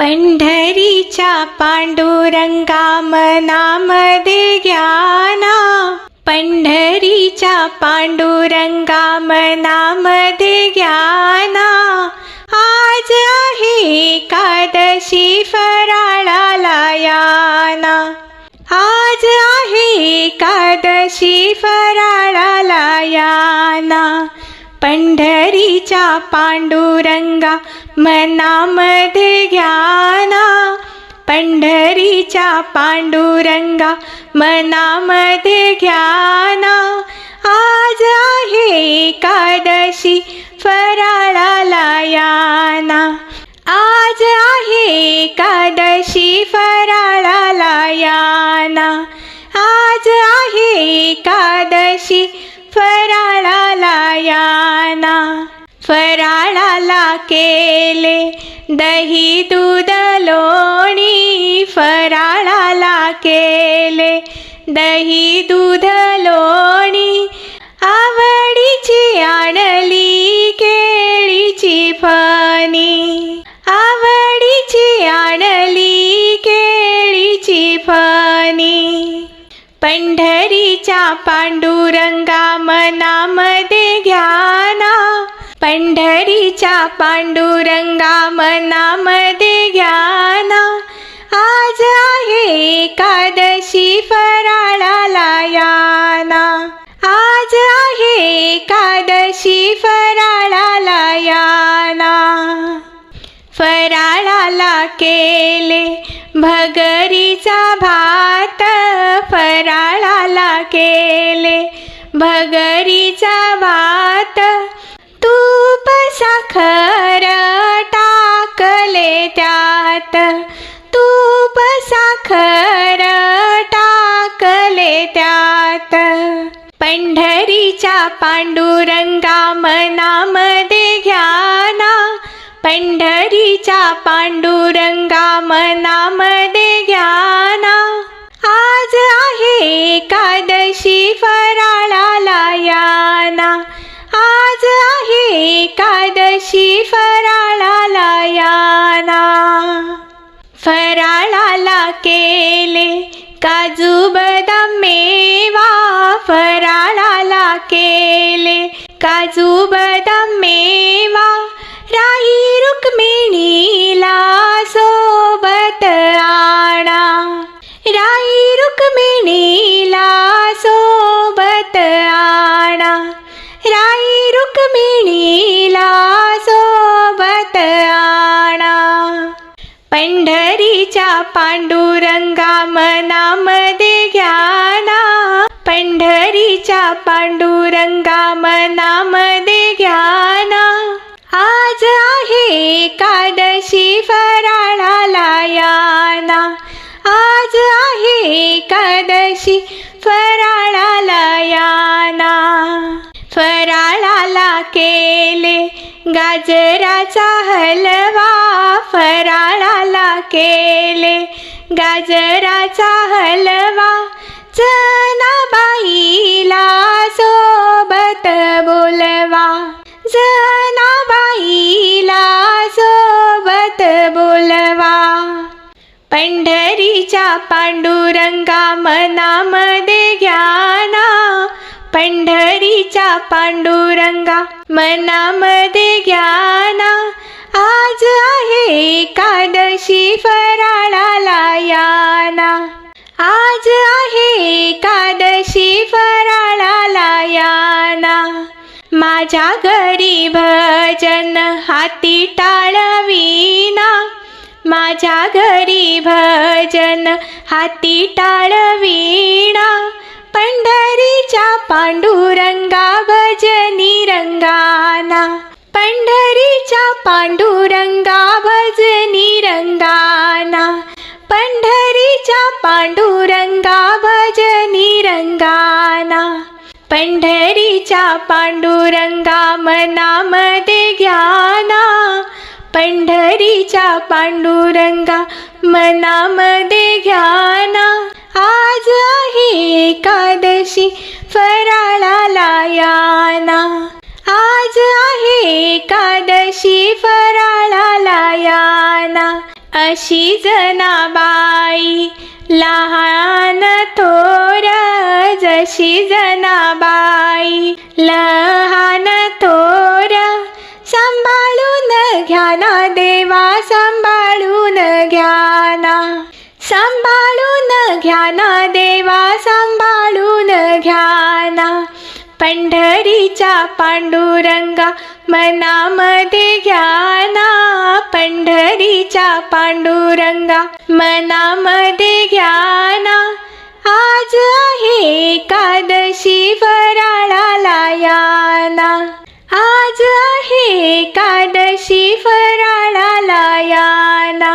पंढरीच्या पांडुरंगा मनामध्ये ज्ञाना. पंढरीच्या पांडुरंगा मनामध्ये ज्ञाना. आज आहे एकादशी फराळाला याना. आज आहे एकादशी फराळाला याना. पंढरीच्या पांडुरंगा मनामध्ये ज्ञाना. पंढरीच्या पांडुरंगा मनामध्ये ज्ञाना. आज आहे एकादशी फराळाला याना. आज आहे एकादशी फराळाला याना. आज आहे एकादशी फराळा याना फराळाला केले दही दूध लोणी फराळाला केले दही दूध लोणी पांडुरंगा मनामध्ये घ्याना. पंढरीच्या पांडुरंगा मनामध्ये घ्याना. आज आहे एकादशी भगरीचा भात तूप साखर टाकले त्यात. तूप साखर टाकले त्यात. पंढरीच्या पांडुरंगा मनामध्ये घ्याना पंढरीच्या पांडुरंगा मनामध्ये घ्याना आज आहे एकादशी. एकादशी फराळाला याना. फराळाला केले काजू बदाम मेवा. फराळाला केले काजू बदाम मेवा. राई रुक्मिणीला तिला सोबत आणा. पंढरीच्या पांडुरंगा मनामध्ये घ्याना. पंढरीच्या पांडुरंगा मनामध्ये घ्याना. आज आहे एकादशी फराळाला याना. आज आहे एकादशी फराळाला केले. गाजराचा हलवा फराळाला केले. गाजराचा हलवा जनाबाईला सोबत बोलवा. जनाबाईला सोबत बोलवा. पंढरीच्या पांडुरंगा मनामध्ये घ्या. पांडुरंगा मनामध्ये ज्ञाना. आज आहे एकादशी फराळाला याना आज आहे एकादशी फराळाला याना माझ्या घरी भजन हाती टाळवीना. माझ्या घरी भजन हाती टाळवीणा पंढरीच्या पांडू रंगाना पंढरीच्या पांडुरंगा भजनी रंगाना पंढरीच्या पांडुरंगा भज पंढरीच्या पांडुरंगा मनामध्ये ज्ञाना पंढरीच्या पांडुरंगा मनामध्ये ज्ञाना आज आहे एकादशी फराळाला याना. आज आहे एकादशी फराळाला याना अशी जनाबाई लहान थोर जशी जनाबाई लहान थोर सांभाळून घ्या ना देवा सांभाळून घ्या ना. सांभाळून घ्या ना देवा सांभाळून घ्या ना. पंढरीच्या पांडुरंगा मनामध्ये घ्या ना. पंढरीच्या पांडुरंगा मनामध्ये घ्या ना. आज आहे एकादशी फराळाला याना आज आहे एकादशी फराळाला याना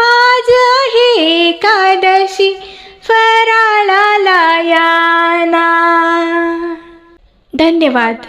आज आहे एकादशी धन्यवाद.